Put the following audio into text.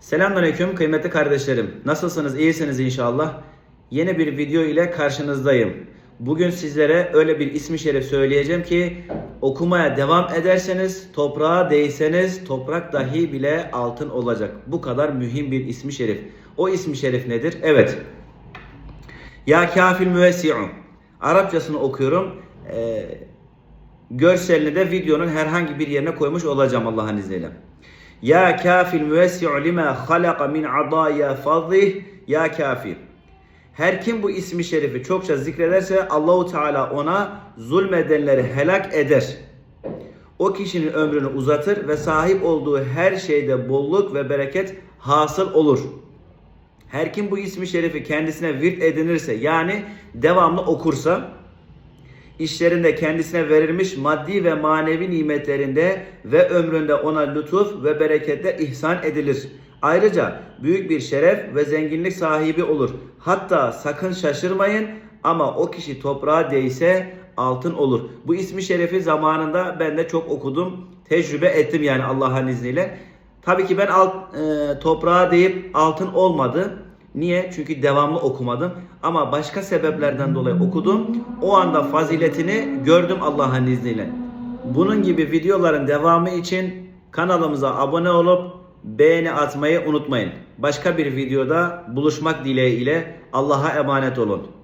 Selamünaleyküm kıymetli kardeşlerim. Nasılsınız? İyisiniz inşallah. Yeni bir video ile karşınızdayım. Bugün sizlere öyle bir ismi şerif söyleyeceğim ki okumaya devam ederseniz, toprağa değseniz toprak dahi bile altın olacak. Bu kadar mühim bir ismi şerif. O ismi şerif nedir? Evet. Ya kafil müvessi'u. Arapçasını okuyorum. Ee, görselini de videonun herhangi bir yerine koymuş olacağım Allah'ın izniyle. Ya kafil müvessi'u lima halaka min adaya fadlih ya kafi. Her kim bu ismi şerifi çokça zikrederse Allahu Teala ona zulmedenleri helak eder. O kişinin ömrünü uzatır ve sahip olduğu her şeyde bolluk ve bereket hasıl olur. Her kim bu ismi şerifi kendisine virt edinirse yani devamlı okursa işlerinde kendisine verilmiş maddi ve manevi nimetlerinde ve ömründe ona lütuf ve bereketle ihsan edilir. Ayrıca büyük bir şeref ve zenginlik sahibi olur. Hatta sakın şaşırmayın ama o kişi toprağa değse altın olur. Bu ismi şerefi zamanında ben de çok okudum. Tecrübe ettim yani Allah'ın izniyle. Tabii ki ben alt, e, toprağa değip altın olmadı. Niye? Çünkü devamlı okumadım. Ama başka sebeplerden dolayı okudum. O anda faziletini gördüm Allah'ın izniyle. Bunun gibi videoların devamı için kanalımıza abone olup beğeni atmayı unutmayın. Başka bir videoda buluşmak dileğiyle Allah'a emanet olun.